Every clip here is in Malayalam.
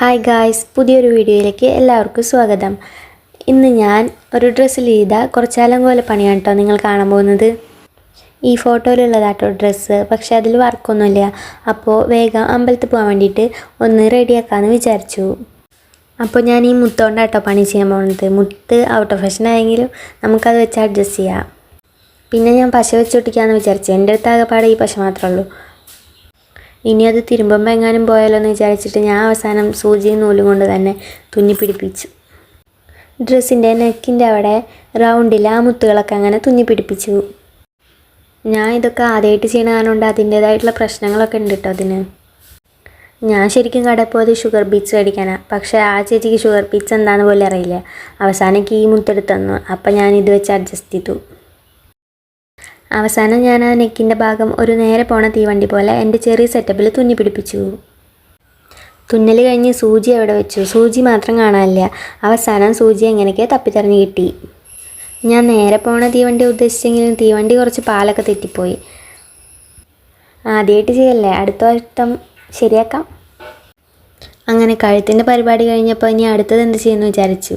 ഹായ് ഗായ്സ് പുതിയൊരു വീഡിയോയിലേക്ക് എല്ലാവർക്കും സ്വാഗതം. ഇന്ന് ഞാൻ ഒരു ഡ്രസ്സിൽ ചെയ്ത പോലെ പണിയാണ് കേട്ടോ നിങ്ങൾ കാണാൻ പോകുന്നത്. ഈ ഫോട്ടോയിലുള്ളതാട്ടോ ഡ്രസ്സ് പക്ഷേ അതിൽ വർക്കൊന്നുമില്ല അപ്പോൾ വേഗം അമ്പലത്തിൽ പോകാൻ വേണ്ടിയിട്ട് ഒന്ന് റെഡിയാക്കാമെന്ന് വിചാരിച്ചു. അപ്പോൾ ഞാൻ ഈ മുത്തോണ്ടാട്ടോ പണി ചെയ്യാൻ പോകുന്നത്. മുത്ത് ഔട്ട് ഓഫ് ഫാഷൻ ആയെങ്കിലും നമുക്കത് വെച്ച് അഡ്ജസ്റ്റ് ചെയ്യാം. പിന്നെ ഞാൻ പശ വെച്ചൊട്ടിക്കാമെന്ന് വിചാരിച്ചു. എന്റെ അടുത്ത് ആകെപ്പാടെ ഈ പശ മാത്രമേ ഉള്ളൂ. ഇനി അത് തിരുമ്പുമ്പോൾ എങ്ങാനും പോയാലോ എന്ന് വിചാരിച്ചിട്ട് ഞാൻ അവസാനം സൂചിയും നൂലും കൊണ്ട് തന്നെ തുന്നി പിടിപ്പിച്ചു. ഡ്രസ്സിന്റെ നെക്കിന്റെ അവിടെ റൗണ്ടിൽ ആ മുത്തുകളൊക്കെ അങ്ങനെ തുന്നി പിടിപ്പിച്ചു. ഞാൻ ഇതൊക്കെ ആദ്യമായിട്ട് ചെയ്യണ കാരണം കൊണ്ട് അതിന്റേതായിട്ടുള്ള പ്രശ്നങ്ങളൊക്കെ ഉണ്ട് കേട്ടോ അതിന്. ഞാൻ ശരിക്കും കടയിൽ ഷുഗർ ബീറ്റ്സ് മേടിക്കാനാണ് പക്ഷേ ആ ചേച്ചിക്ക് ഷുഗർ ബീറ്റ്സ് എന്താണെന്ന് പോലും അറിയില്ല. അവസാനം കീ മുത്തെടുത്തു തന്നു. അപ്പം ഞാൻ ഇത് വെച്ച് അഡ്ജസ്റ്റ് ചെയ്തു. അവസാനം ഞാൻ ആ നെക്കിന്റെ ഭാഗം ഒരു നേരെ പോണ തീവണ്ടി പോലെ എന്റെ ചെറിയ സെറ്റപ്പിൽ തുന്നി പിടിപ്പിച്ചു. തുന്നൽ കഴിഞ്ഞ് സൂചി അവിടെ വെച്ചു. സൂചി മാത്രം കാണാനില്ല. അവസാനം സൂചി എങ്ങനെയൊക്കെ തപ്പിത്തെറിഞ്ഞ് കിട്ടി. ഞാൻ നേരെ പോണ തീവണ്ടി ഉദ്ദേശിച്ചെങ്കിലും തീവണ്ടി കുറച്ച് പാലൊക്കെ തെറ്റിപ്പോയി. ആദ്യമായിട്ട് ചെയ്യല്ലേ? അടുത്ത വട്ടം ശരിയാക്കാം. അങ്ങനെ കഴുത്തിന്റെ പരിപാടി കഴിഞ്ഞപ്പോൾ ഇനി അടുത്തത് എന്ത് ചെയ്യുമെന്ന് വിചാരിച്ചു.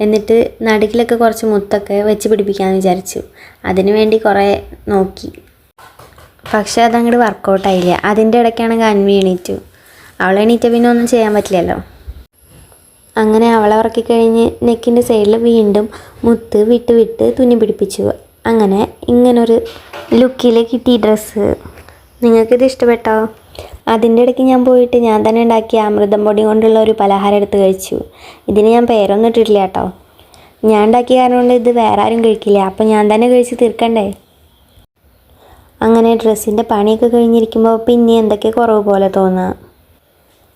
എന്നിട്ട് നടുക്കിലൊക്കെ കുറച്ച് മുത്തൊക്കെ വെച്ച് പിടിപ്പിക്കാമെന്ന് വിചാരിച്ചു. അതിനു വേണ്ടി കുറേ നോക്കി. പക്ഷേ അതങ്ങോട്ട് വർക്കൗട്ടായില്ല. അതിന്റെ ഇടയ്ക്കാണെങ്കിൽ അൻവി എണീറ്റു. അവൾ എണീറ്റ പിന്നെ ഒന്നും ചെയ്യാൻ പറ്റില്ലല്ലോ. അങ്ങനെ അവളെ ഉറക്കിക്കഴിഞ്ഞ് നെക്കിന്റെ സൈഡിൽ വീണ്ടും മുത്ത് വിട്ട് വിട്ട് തുന്നി പിടിപ്പിച്ചു. അങ്ങനെ ഇങ്ങനൊരു ലുക്കിൽ കിട്ടി ഡ്രസ്സ്. നിങ്ങൾക്കിത് ഇഷ്ടപ്പെട്ടോ? അതിന്റെ ഇടയ്ക്ക് ഞാൻ പോയിട്ട് ഞാൻ തന്നെ ഉണ്ടാക്കിയ അമൃതം പൊടി കൊണ്ടുള്ള ഒരു പലഹാരം എടുത്ത് കഴിച്ചു. ഇതിന് ഞാൻ പേരൊന്നും ഇട്ടിട്ടില്ല കേട്ടോ. ഞാൻ ഉണ്ടാക്കിയ കാരണം കൊണ്ട് ഇത് വേറെ ആരും കഴിക്കില്ല. അപ്പം ഞാൻ തന്നെ കഴിച്ച് തീർക്കണ്ടേ? അങ്ങനെ ഡ്രസ്സിന്റെ പണിയൊക്കെ കഴിഞ്ഞിരിക്കുമ്പോൾ പിന്നെ എന്തൊക്കെ കുറവ് പോലെ തോന്നുക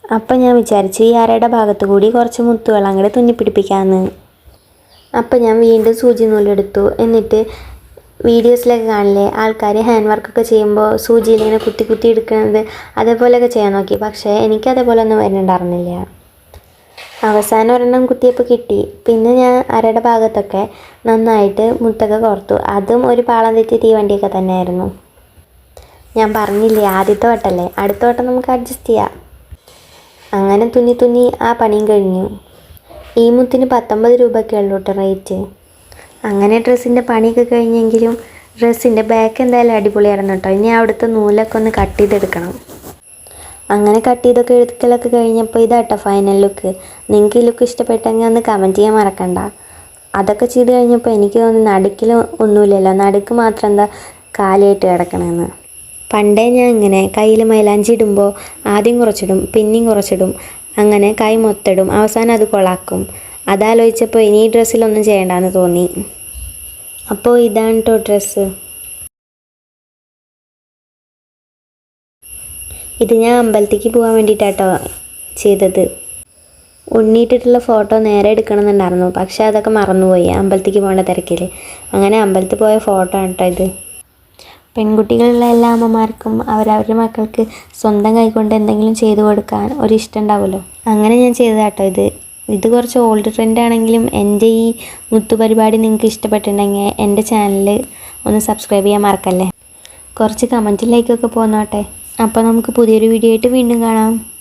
അപ്പം ഞാൻ വിചാരിച്ചു ഈ അരയുടെ ഭാഗത്ത് കൂടി കുറച്ച് മുത്തുകൾ അങ്ങോട്ട് തുന്നിപ്പിടിപ്പിക്കാമെന്ന് അപ്പം ഞാൻ വീണ്ടും സൂചി നൂലെടുത്തു എന്നിട്ട് വീഡിയോസിലൊക്കെ കാണില്ലേ? ആൾക്കാർ ഹാൻഡ് വർക്കൊക്കെ ചെയ്യുമ്പോൾ സൂചിയിൽ ഇങ്ങനെ കുത്തി കുത്തി എടുക്കുന്നത് അതേപോലെയൊക്കെ ചെയ്യാൻ നോക്കി. പക്ഷേ എനിക്ക് അതേപോലെ ഒന്നും വരുന്നുണ്ടായിരുന്നില്ല. അവസാനം ഒരെണ്ണം കുത്തിയപ്പോൾ കിട്ടി. പിന്നെ ഞാൻ അരയുടെ ഭാഗത്തൊക്കെ നന്നായിട്ട് മുത്തൊക്കെ കോർത്തു. അതും ഒരു പാളം തെറ്റി തീവണ്ടിയൊക്കെ തന്നെയായിരുന്നു. ഞാൻ പറഞ്ഞില്ലേ ആദ്യത്തെ വട്ടല്ലേ? അടുത്ത വട്ടം നമുക്ക് അഡ്ജസ്റ്റ് ചെയ്യാം. അങ്ങനെ തുന്നി തുന്നി ആ പണിയും കഴിഞ്ഞു. ഈ മുത്തിന് പത്തൊമ്പത് രൂപയൊക്കെ ഉള്ളൂ കേട്ടോ റേറ്റ് അങ്ങനെ ഡ്രസ്സിന്റെ പണിയൊക്കെ കഴിഞ്ഞെങ്കിലും ഡ്രസ്സിന്റെ ബാക്ക് എന്തായാലും അടിപൊളിയായിരുന്നു കേട്ടോ ഇനി അവിടുത്തെ നൂലൊക്കെ ഒന്ന് കട്ട് ചെയ്തെടുക്കണം. അങ്ങനെ കട്ട് ചെയ്തൊക്കെ എടുക്കലൊക്കെ കഴിഞ്ഞപ്പോൾ ഇതാട്ടോ ഫൈനൽ ലുക്ക് നിങ്ങൾക്ക് ഈ ലുക്ക് ഇഷ്ടപ്പെട്ടെങ്കിൽ ഒന്ന് കമന്റ് ചെയ്യാൻ മറക്കണ്ട. അതൊക്കെ ചെയ്ത് കഴിഞ്ഞപ്പോൾ എനിക്ക് തോന്നുന്നു നടുക്കിൽ ഒന്നുമില്ലല്ലോ. നടുക്ക് മാത്രം എന്താ കാലിയായിട്ട് കിടക്കണമെന്ന് പണ്ടേ ഞാൻ ഇങ്ങനെ കയ്യിൽ മൈലാഞ്ചി ഇടുമ്പോൾ ആദ്യം കുറച്ചിടും പിന്നെയും കുറച്ചിടും. അങ്ങനെ കൈ മൊത്തിടും അവസാനം അത് കൊളാക്കും. അതാലോചിച്ചപ്പോൾ ഇനി ഈ ഡ്രസ്സിലൊന്നും ചെയ്യണ്ടെന്ന് തോന്നി. അപ്പോൾ ഇതാണ് കേട്ടോ ഡ്രസ്സ്. ഇത് ഞാൻ അമ്പലത്തേക്ക് പോകാൻ വേണ്ടിയിട്ടാട്ടോ ചെയ്തത്. ഉണ്ണിയിട്ടിട്ടുള്ള ഫോട്ടോ നേരെ എടുക്കണമെന്നുണ്ടായിരുന്നു. പക്ഷേ അതൊക്കെ മറന്നുപോയി അമ്പലത്തേക്ക് പോകേണ്ട തിരക്കിൽ അങ്ങനെ അമ്പലത്തിൽ പോയ ഫോട്ടോ ആണ് കേട്ടോ ഇത്. പെൺകുട്ടികളുള്ള എല്ലാ അമ്മമാർക്കും അവരവരുടെ മക്കൾക്ക് സ്വന്തം കൈകൊണ്ട് എന്തെങ്കിലും ചെയ്തു കൊടുക്കാൻ ഒരു ഇഷ്ടം ഉണ്ടാവുമല്ലോ. അങ്ങനെ ഞാൻ ചെയ്തതാട്ടോ ഇത്. ഇത് കുറച്ച് ഓൾഡ് ട്രെൻഡ് ആണെങ്കിലും എന്റെ ഈ മുത്തു പരിപാടി നിങ്ങൾക്ക് ഇഷ്ടപ്പെട്ടിട്ടുണ്ടെങ്കിൽ എന്റെ ചാനൽ ഒന്ന് സബ്സ്ക്രൈബ് ചെയ്യാൻ മറക്കല്ലേ? കുറച്ച് കമന്റിലേക്കൊക്കെ പോന്നോട്ടെ. അപ്പോൾ നമുക്ക് പുതിയൊരു വീഡിയോ ആയിട്ട് വീണ്ടും കാണാം.